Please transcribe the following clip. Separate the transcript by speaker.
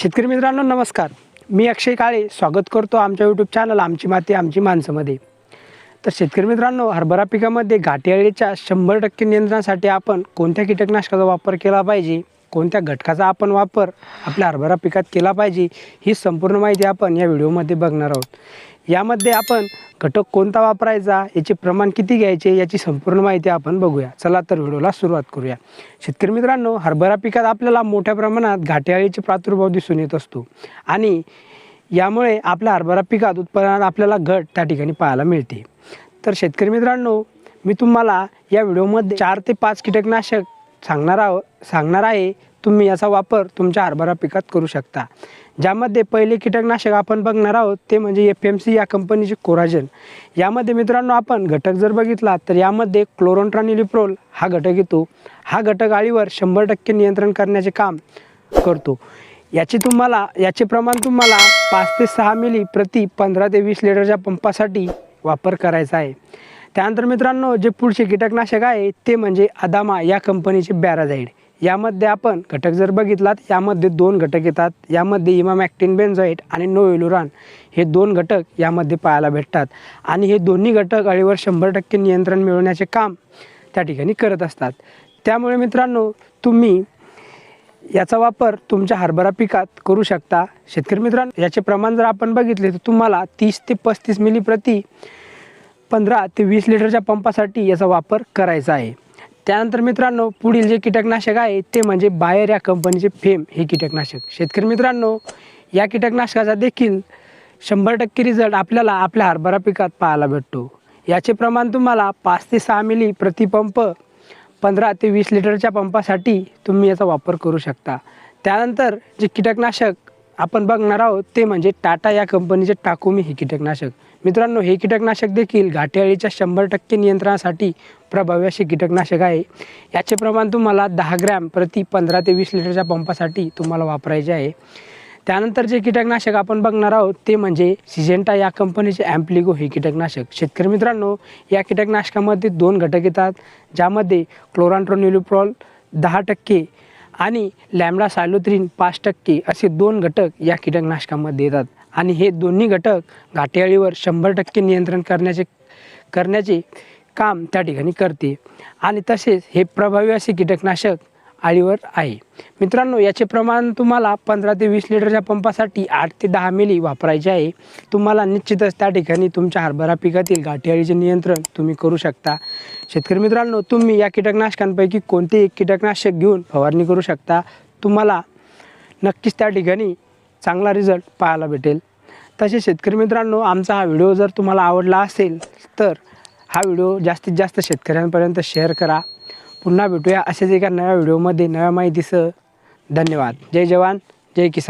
Speaker 1: शेतकरी मित्रांनो नमस्कार. मी अक्षय काळे स्वागत करतो आमच्या यूट्यूब चॅनल आमची माती आमची माणसंमध्ये. तर शेतकरी मित्रांनो हरभरा पिकामध्ये घाटी अळीच्या शंभर टक्के नियंत्रणासाठी आपण कोणत्या कीटकनाशकाचा वापर केला पाहिजे? कोणत्या घटकाचा आपण वापर आपल्या हरभरा पिकात केला पाहिजे? ही संपूर्ण माहिती आपण या व्हिडिओमध्ये बघणार आहोत. यामध्ये आपण घटक कोणता वापरायचा याचे प्रमाण किती घ्यायचे याची संपूर्ण माहिती आपण बघूया. चला तर व्हिडिओला सुरुवात करूया. शेतकरी मित्रांनो हरभरा पिकात आपल्याला मोठ्या प्रमाणात घाटे प्रादुर्भाव दिसून येत असतो. आणि यामुळे आपल्या हरभरा पिकात उत्पादनात आपल्याला घट त्या ठिकाणी पाहायला मिळते. तर शेतकरी मित्रांनो मी तुम्हाला या व्हिडिओमध्ये चार ते पाच कीटकनाशक सांगणार आहो सांगणार आहे तुम्ही याचा वापर तुमच्या हरभरा पिकात करू शकता. ज्यामध्ये पहिले कीटकनाशक आपण बघणार आहोत ते म्हणजे एफ एम सी या कंपनीचे कोराजन. यामध्ये मित्रांनो आपण घटक जर बघितला तर यामध्ये क्लोरोन्ट्रानिलिप्रोल हा घटक येतो. हा घटक आळीवर शंभर टक्के नियंत्रण करण्याचे काम करतो. याचे तुम्हाला याचे प्रमाण तुम्हाला पाच ते सहा मिली प्रति पंधरा ते वीस लिटरच्या पंपासाठी वापर करायचा आहे. त्यानंतर मित्रांनो जे पुढचे कीटकनाशक आहे ते म्हणजे अदामा या कंपनीचे बॅराझाईड यामध्ये आपण घटक जर बघितलात यामध्ये दोन घटक येतात. यामध्ये इमामॅक्टिन बेन्झॉईट आणि नोएलुरान हे दोन घटक यामध्ये पाहायला भेटतात. आणि हे दोन्ही घटक अळीवर शंभर टक्के नियंत्रण मिळवण्याचे काम त्या ठिकाणी करत असतात. त्यामुळे मित्रांनो तुम्ही याचा वापर तुमच्या हरभरा पिकात करू शकता. शेतकरी मित्रांनो याचे प्रमाण जर आपण बघितले तर तुम्हाला तीस ते पस्तीस मिली प्रति पंधरा ते वीस लिटरच्या पंपासाठी याचा वापर करायचा आहे. त्यानंतर मित्रांनो पुढील जे कीटकनाशक आहे ते म्हणजे बायर या कंपनीचे फेम हे कीटकनाशक. शेतकरी मित्रांनो या कीटकनाशकाचा देखील शंभर टक्के रिझल्ट आपल्याला आपल्या हरभरा पिकात पाहायला भेटतो. याचे प्रमाण तुम्हाला पाच ते सहा मिली प्रतिपंप पंधरा ते वीस लिटरच्या पंपासाठी तुम्ही याचा वापर करू शकता. त्यानंतर जे कीटकनाशक आपण बघणार आहोत ते म्हणजे टाटा या कंपनीचे टाकुमी हे कीटकनाशक. मित्रांनो हे कीटकनाशक देखील घाटेअळीच्या शंभर टक्के नियंत्रणासाठी प्रभावी असे कीटकनाशक आहे. याचे प्रमाण तुम्हाला दहा ग्रॅम प्रति पंधरा ते वीस लिटरच्या पंपासाठी तुम्हाला वापरायचे आहे. त्यानंतर जे कीटकनाशक आपण बघणार आहोत ते म्हणजे सिजेंटा या कंपनीचे ॲम्प्लिगो हे कीटकनाशक. शेतकरी मित्रांनो या कीटकनाशकामध्ये दोन घटक येतात ज्यामध्ये क्लोरांट्रोनिलिप्रॉल दहा टक्के आणि लॅमडा सायलोथ्रीन पाच टक्के असे दोन घटक या कीटकनाशकामध्ये येतात. आणि हे दोन्ही घटक घाटेअळीवर शंभर टक्के नियंत्रण करण्याचे करण्याचे काम त्या ठिकाणी करते. आणि तसेच हे प्रभावी असे कीटकनाशक आळीवर आहे. मित्रांनो याचे प्रमाण तुम्हाला पंधरा ते वीस लिटरच्या पंपासाठी आठ ते दहा मिली वापरायचे आहे. तुम्हाला निश्चितच त्या ठिकाणी तुमच्या हरभरा पिकातील गाठीअळीचे नियंत्रण तुम्ही करू शकता. शेतकरी मित्रांनो तुम्ही या कीटकनाशकांपैकी कोणते एक कीटकनाशक घेऊन फवारणी करू शकता. तुम्हाला नक्कीच त्या ठिकाणी चांगला रिझल्ट पाहायला भेटेल. तसे शेतकरी मित्रांनो आमचा हा व्हिडिओ जर तुम्हाला आवडला असेल तर हा व्हिडिओ जास्तीत जास्त शेतकऱ्यांपर्यंत शेअर करा. पुन्हा भेटूया असेच एका नव्या व्हिडिओमध्ये नव्या माहितीसह. धन्यवाद. जय जवान जय किसान.